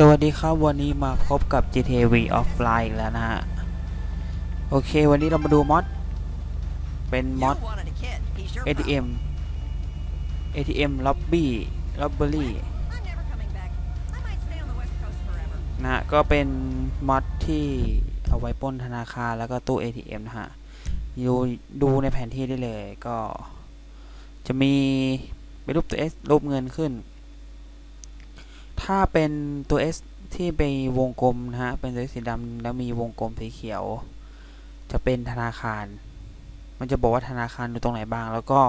สวัสดีครับ วันนี้มาพบกับ GTA V Offline อีกแล้วนะฮะ โอเค วันนี้เรามาดูมอด เป็นมอด You wanted a kid. He's your ATM ATM Lobby Robbery problem. I'm never coming back. I might stay on the west coast forever. นะฮะ ก็เป็นมอดที่เอาไว้ปล้นธนาคารแล้วก็ตู้ ATM นะฮะ ดูดูในแผนที่ได้เลยก็จะมีเป็นรูปตัว S รูปเงินขึ้น ถ้าเป็นตัว S ที่ไปวงกลมนะฮะ เป็นตัวสีดำแล้วมีวงกลมสีเขียว จะเป็นธนาคาร มันจะบอกว่าธนาคารอยู่ตรงไหนบ้าง แล้วก็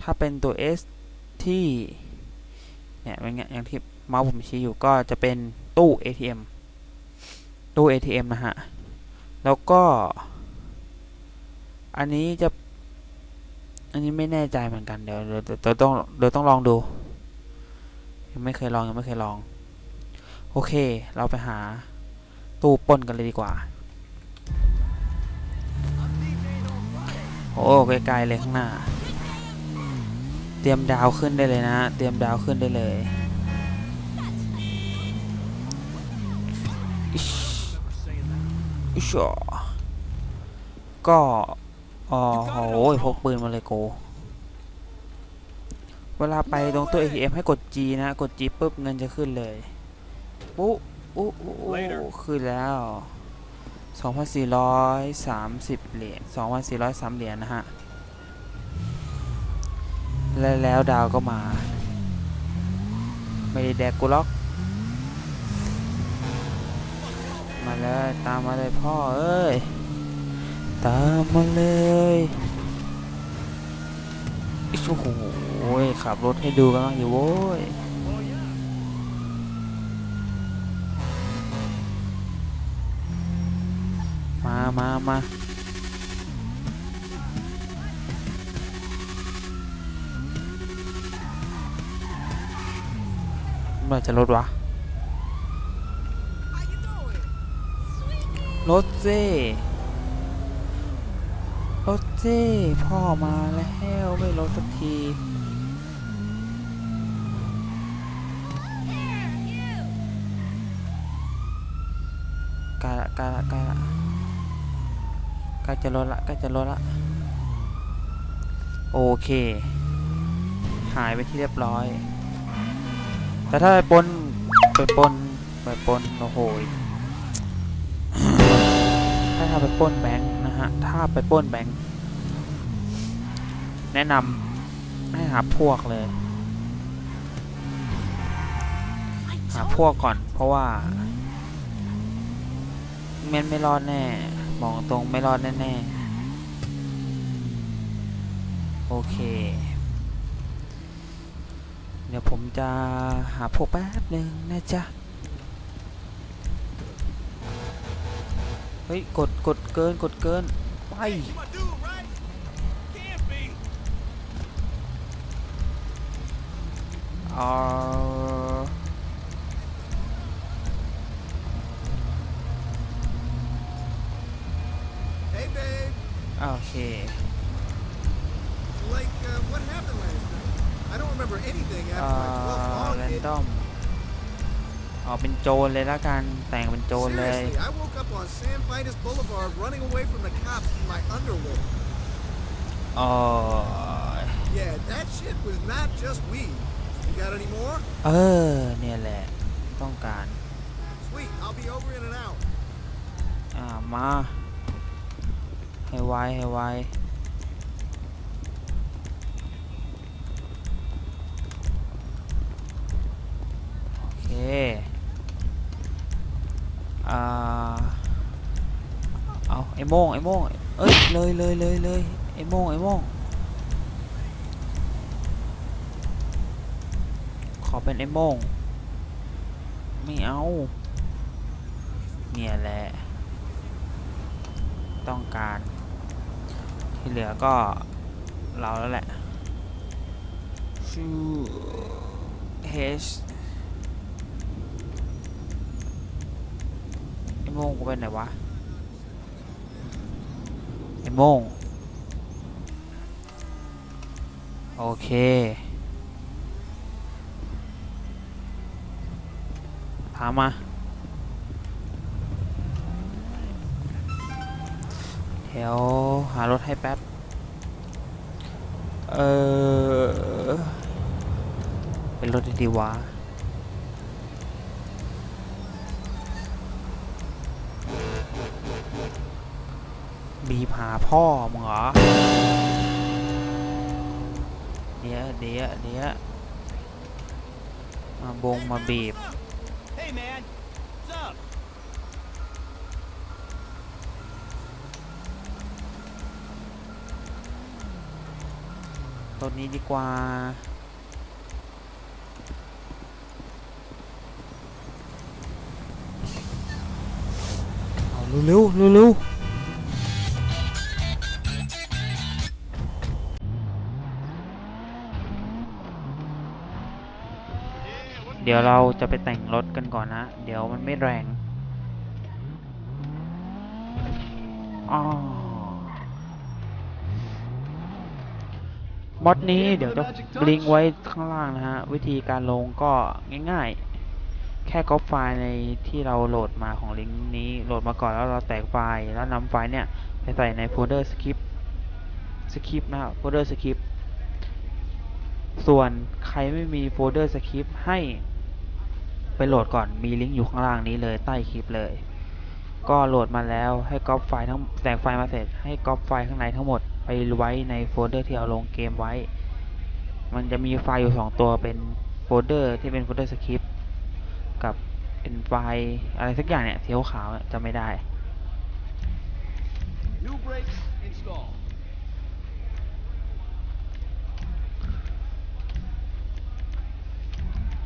ถ้าเป็นตัว S ที่เนี่ยเป็นไงอย่างที่เมาส์ผมชี้อยู่ก็จะเป็นตู้ ATM ตู้ ATM นะฮะ แล้วก็ อันนี้จะ อันนี้ไม่แน่ใจเหมือนกัน เดี๋ยวเดี๋ยวต้องเดี๋ยวต้องลองดู ยังไม่เคยลองยังไม่เคยลอง โอเค เราไปหาตู้ป้นกันเลยดีกว่า โอ้ไกลๆเลยข้างหน้า เตรียมดาวขึ้นได้เลยนะ เตรียมดาวขึ้นได้เลยอิชอิชอ่อก็อ๋อโหพกปืนมาเลยโก เวลาไปตรงตู้ ATM ให้กด G นะ กด G ปุ๊บเงินจะขึ้นเลยปุ๊อุ๊อุ๊อุ๊ขึ้นแล้ว 2,430 เหรียญ 2,403 เหรียญนะฮะ และแล้วดาวก็มา ไม่ได้แดกกูล็อก มาเลย ตามมาเลยพ่อเอ้ย ตามมาเลยอิ๊ย โอ้โหขับรถให้ดูกันบ้างอยู่โว้ยมามามาเมื่อไหร่จะลดวะ How you doing? รถเจ้รถเจ้พ่อมาแล้วไม่รถสักทีกล้ละกล้ละกล้ละกล้จะลดละกล้จะลดละ โอเค หายไปที่เรียบร้อย แต่ถ้าไปปนไปปนไปปนโอ้โหถ้าถ้าไปปนแบงค์ นะฮะ ถ้าไปปล้นแบงค์แนะนำให้หาพวกเลย หาพวกก่อน เพราะว่าเมนไม่รอดแน่ มองตรงไม่รอดแน่ๆ โอเค เดี๋ยวผมจะหาพวกแป๊บหนึ่งนะจ๊ะ ฮ้ยกดกดเกินกดเกินไปอ๋อ Hey, babe. อ่าโอเค Like, uh, what happened last night? I don't remember anything เอ่ after my 12 อ long แรน hit. ดอม อ๋อเป็นโจรเลยละกันแต่งเป็นโจรเลย Seriously, I woke up on San Vitus Boulevard running away from the cops in my underwear. อ๋อ Yeah, that shit was not just weed. You got any more? เออเนี่ยแหละ ต้องการ Sweet, I'll be over in an hour. อ่ามา ให้ไวให้ไวโอเค อ่าเอาไอ้โมงไอ้โมงเอ้ยเลยเลยเลยเลยไอ้โมงไอ้โมงขอเป็นไอ้โมงไม่เอาเนี่ยแหละ ต้องการ ที่เหลือก็เราแล้วแหละชื่อ H ไอ้ โมงกูไปไหนวะไอ้โมงโอเคขามาเดี๋ยวหารถให้แป๊บ เออ เป็นรถดีๆวะ บีบหาพ่อมึงเหรอ เดี๋ยวเดี๋ยวเดี๋ยวมาบงมาบีบ Hey man, what's up? รถนี้ดีกว่าเอาเร็วๆเร็ว เดี๋ยวเราจะไปแต่งรถกันก่อนนะ เดี๋ยวมันไม่แรงอ๋อมอดนี้เดี๋ยวจะลิงก์ไว้ข้างล่างนะฮะ วิธีการลงก็ง่ายๆ แค่ก๊อปไฟล์ในที่เราโหลดมาของลิงก์นี้โหลดมาก่อนแล้วเราแตกไฟล์แล้วนำไฟล์เนี่ย ไปใส่ในโฟลเดอร์สคริปต์สคริปต์นะครับโฟลเดอร์สคริปต์ส่วนใครไม่มีโฟลเดอร์สคริปต์ให้ โหลดก่อนมีลิงก์อยู่ข้างล่างนี้เลยใต้คลิปเลย ก็โหลดมาแล้วให้ก๊อปไฟล์ทั้งแตกไฟล์มาเสร็จให้ก๊อปไฟล์ข้างในทั้งหมดไปไว้ในโฟลเดอร์ที่เอาลงเกมไว้ มันจะมีไฟล์อยู่ 2 ตัวเป็นโฟลเดอร์ที่เป็นโฟลเดอร์สคริปต์กับเป็นไฟล์อะไรสักอย่างเนี่ยสีขาวๆเนี่ยจะไม่ได้ New brakes installed.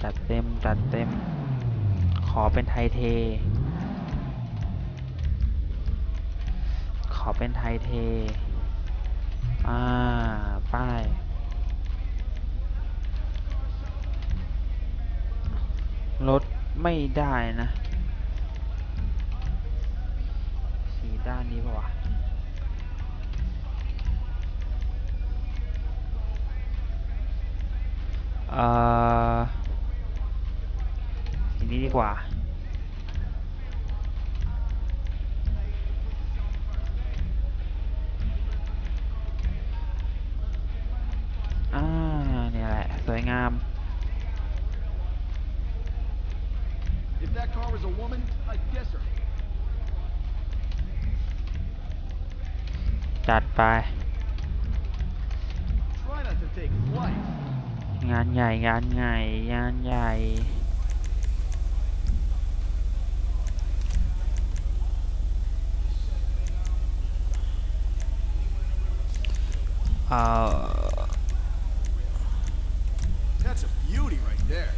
จัดเต็มจัดเต็มข อเป็นไทยเท ขอเป็นไทยเท อ่า ป้าย รถไม่ได้นะ สีด้านนี้ปะวะเอ่อ ดีกว่า อ่า เนี่ยแหละ สวยงาม If that car was a woman, I'd guess her. จัดไป Try not to take flight. งานใหญ่ งานใหญ่ งานใหญ่ เอ่อ That's a beauty right there.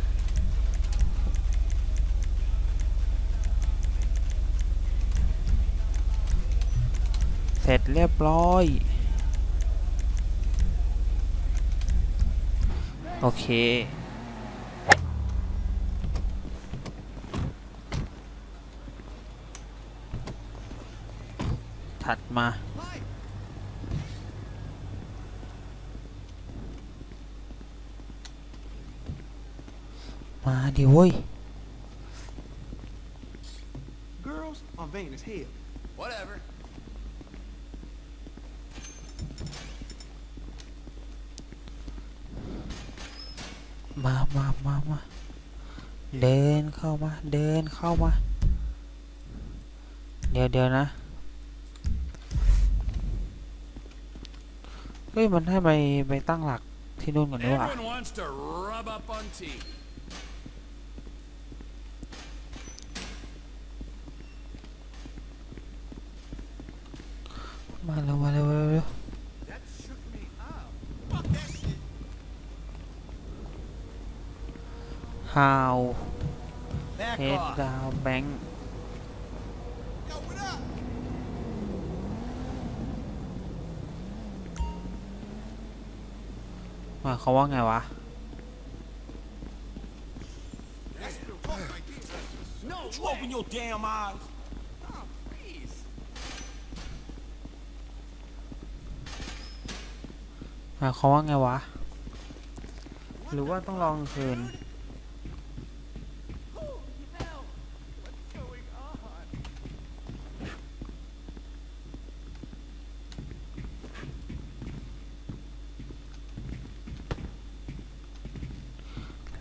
เสร็จเรียบร้อย โอเค ถัดมา มาดิเว้ย girls are vain as hell. Whatever. มามามามาเดินเข้ามา เดินเข้ามา เดี๋ยวเดี๋ยวนะ เฮ้ย มันให้ไปไปตั้งหลักที่นู่นก่อนดีกว่า Everyone wants to rub up on tea. มาเร็วมาเร็วเร็วฮาวเฮดดาวแบงค์มาเขาว่าไงวะ Open your damn eyes. ายความว่าไงวะ หรือว่าต้องลองคืน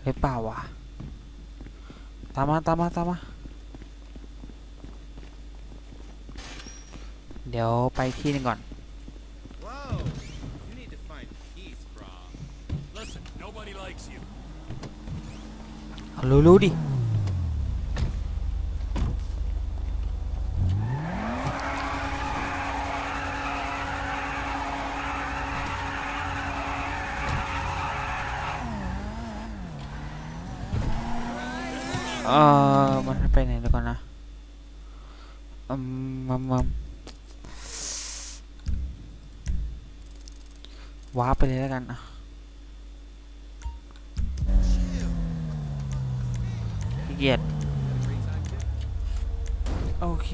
หรือเปล่าวะ ตามมาตามมาตามมา เดี๋ยวไปที่นึงก่อน รู้รู้ดิเออมันไปไหนแล้วก่อนนะอืมมัมมัมว้าไปเลยแล้วกันอะ เกียจโอเค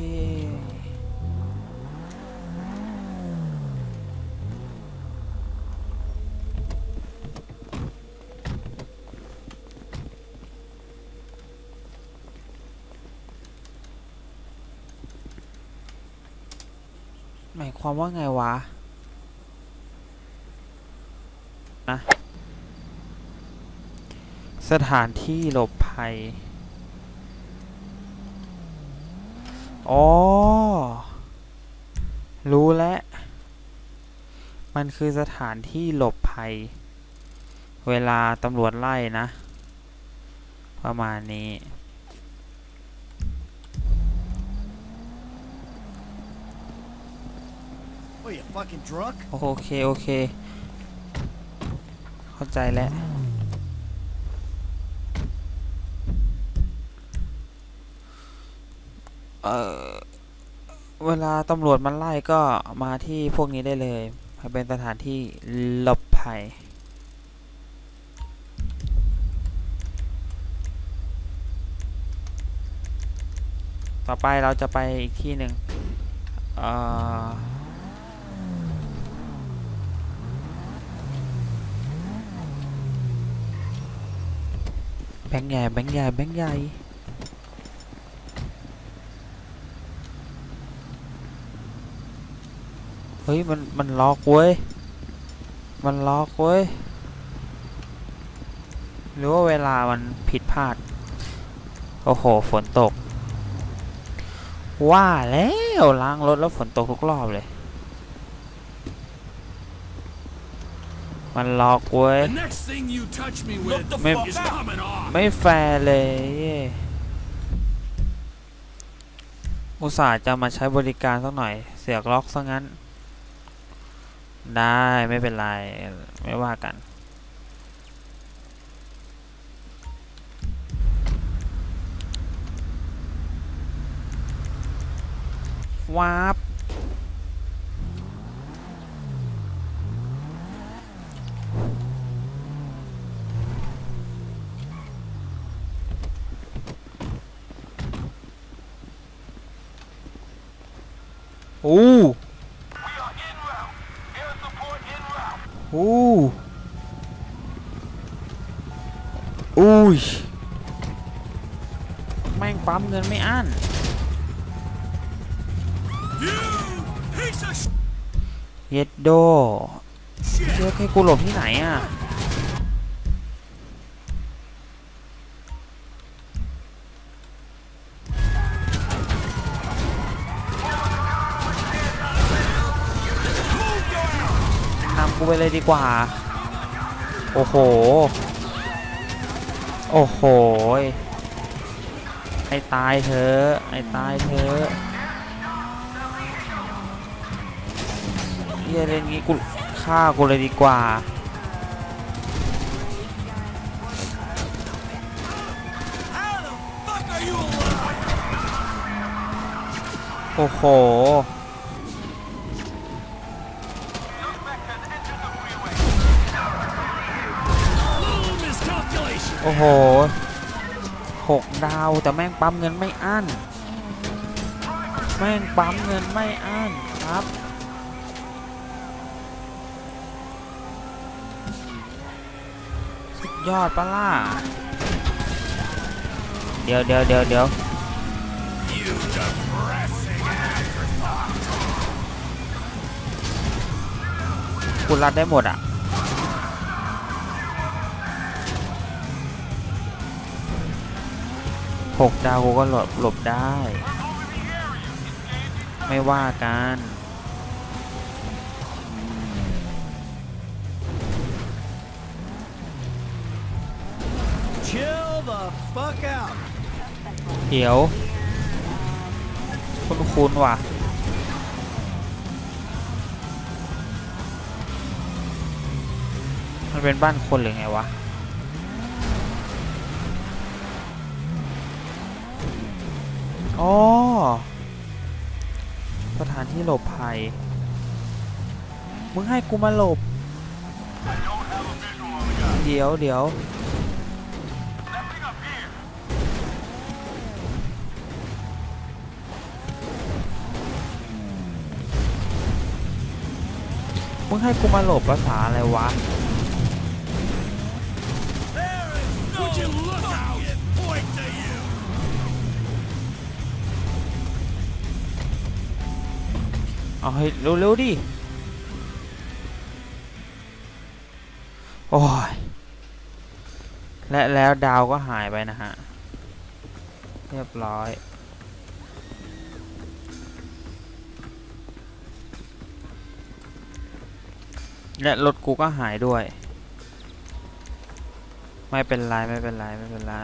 หมายความว่าไงวะนะสถานที่หลบภัย อ๋อ รู้แล้ว มันคือสถานที่หลบภัย เวลาตำรวจไล่นะ ประมาณนี้ What are you fucking drunk? โอเค โอเค เข้าใจแล้ว เออเวลาตำรวจมันไล่ก็มาที่พวกนี้ได้เลย เป็นสถานที่หลบภัยต่อไปเราจะไปอีกที่หนึ่งแบงค์ใหญ่แบงค์ใหญ่แบงค์ใหญ่ เฮ้ย มัน มันล็อกเว้ย มันล็อกเว้ย หรือว่าเวลามันผิดพลาด โอ้โห ฝนตก ว่าแล้วล้างรถแล้วฝนตกทุกรอบเลย มันล็อกเว้ย The next thing you touch me with fuck is coming off. ไม่แฟร์เลยเย้อุตส่าห์จะมาใช้บริการสักหน่อย เสียกล็อกซะงั้น ได้ไม่เป็นไร ไม่ว่ากัน วาร์ปโอ้โอ้อุ้ยแม่งปั๊มเงินไม่อั้น You piece of เย็ดโดเชื่อให้กูหลบที่ไหนอะ ไปเลยดีกว่า โอ้โห โอ้โห ไอ้ตายเถอะไอ้ตายเถอะเฮียเล่นงี้กูฆ่ากูเลยดีกว่า โอ้โห โอ้โหหกดาวแต่แม่งปั๊มเงินไม่อั้น แม่งปั๊มเงินไม่อั้นครับ สุดยอดปะล่ะ เดี๋ยวเดี๋ยวเดี๋ยวเดี๋ยวคุณรัดได้หมดอะ หกดาวกูก็หลบหลบได้ ไม่ว่ากัน Chill the fuck out. เดี๋ยว คุณคุณว่ะ มันเป็นบ้านคนหรือไงวะ อ๋อ สถานที่หลบภัย มึงให้กูมาหลบ เดี๋ยวเดี๋ยวมึงให้กูมาหลบภาษาอะไรวะ เอาให้เร็วๆดิ โอ้ย และแล้วดาวก็หายไปนะฮะ เรียบร้อยและรถกูก็หายด้วย ไม่เป็นไร ไม่เป็นไร ไม่เป็นไร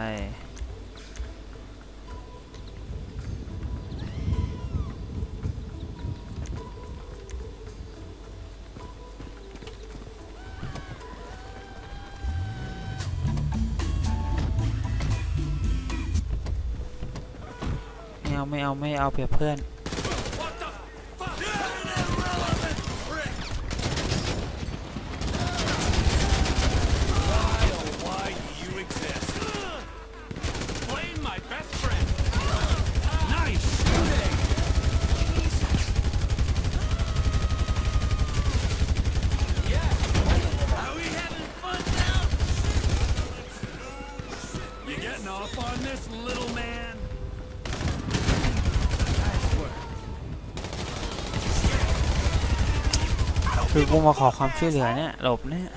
ไม่เอาไม่เอาเอาเปรียบเพื่อน กูมาขอความช่วยเหลือเนี่ย หลบเนี่ย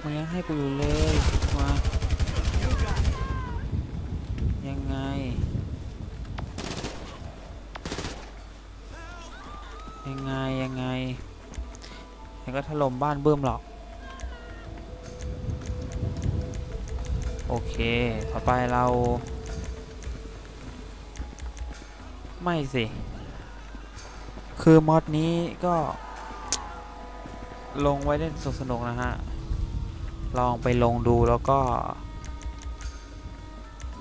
มึงยังให้กูอยู่เลยมายังไง ยังไง ยังไงยังก็ถล่มบ้านเบิ่มหรอก โอเค ต่อไปเรา ไม่สิ คือมอดนี้ก็ ลงไว้เล่นสนุกๆนะฮะ ลองไปลงดูแล้วก็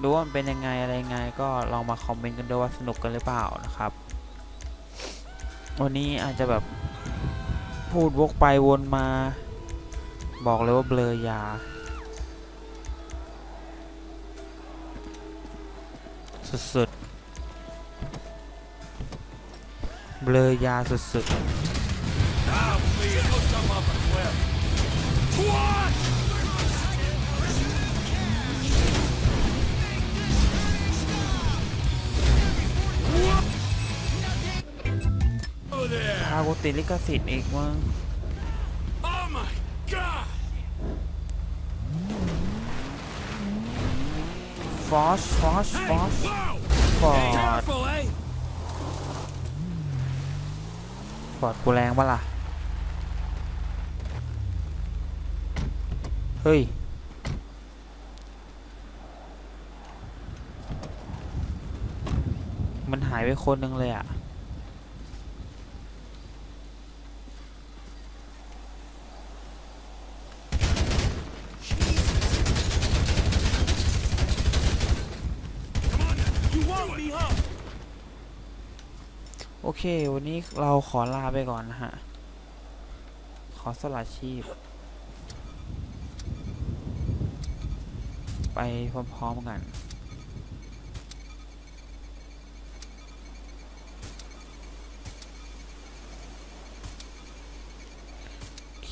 ดูว่ามันเป็นยังไงอะไรยังไง ก็ลองมาคอมเมนต์กันด้วยว่าสนุกกันหรือเปล่านะครับ วันนี้อาจจะแบบพูดวกไปวนมา บอกเลยว่าเบลอยา สุดๆ เบลอยาสุดๆ please, go jump off a cliff. What? Oh there! พากูติดลิขสิทธิ์อีกมึง Oh my god! ฟอสฟอสฟ Hey, อส whoa! ฟอร์ด Careful, eh? ฟอร์ดกูแรงปะล่ะ เฮ้ย มันหายไปคนหนึ่งเลยอะ โอเค วันนี้เราขอลาไปก่อนนะฮะ ขอสละชีพ ไปพร้อมๆกันโอเค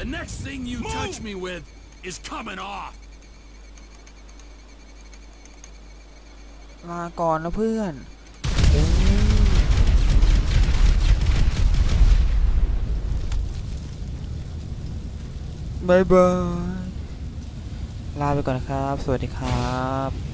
The next thing you touch me with is coming off. ลาก่อนนะเพื่อน บายบาย ลาไปก่อนครับ สวัสดีครับ